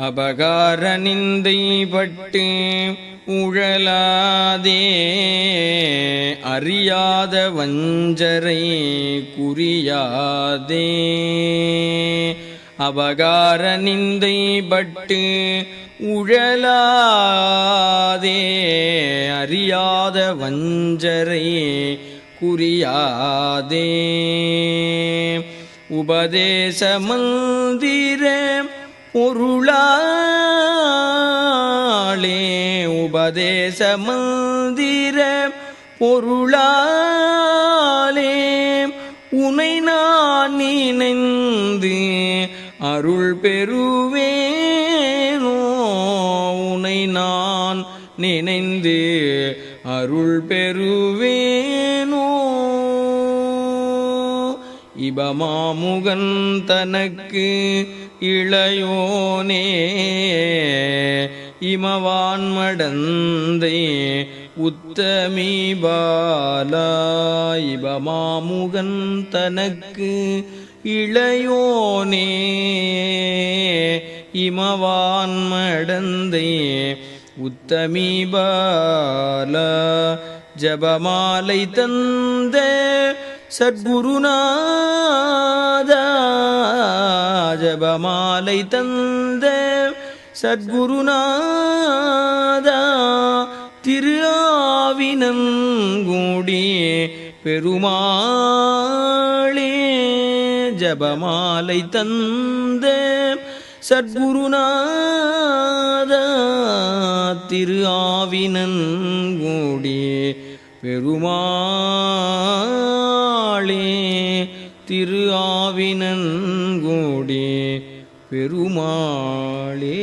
அபகார நிந்தை பட்டு உழலாதே அறியாத வஞ்சரை குறியாதே. அபகார நிந்தை பட்டு உழலாதே அறியாத வஞ்சரை குறியாதே. உபதேச மந்திரம் பொருளாளே உபதேச மந்திர பொருளாலே உனை நான் நினைந்து அருள் பெறுவேனோ? உனை நான் நினைந்து அருள் பெறுவேனோ? இபமாமுகன் தனக்கு இளையோனே இமவான் மடந்தை உத்தமி பாலா இபமாமுகன் தனக்கு இளையோனே இமவான் மடந்தை உத்தமி பாலா ஜபமாலை தந்த சத்குருநாதா ஜபமாலை தந்த சத்குருநாதா திரு ஆவினங்கூடி பெருமாளே ஜபமாலை தந்த சத்குருநாதா திரு ஆவினங்கூடி பெருமாளே திரு ஆவினங்கூடி பெருமாளே.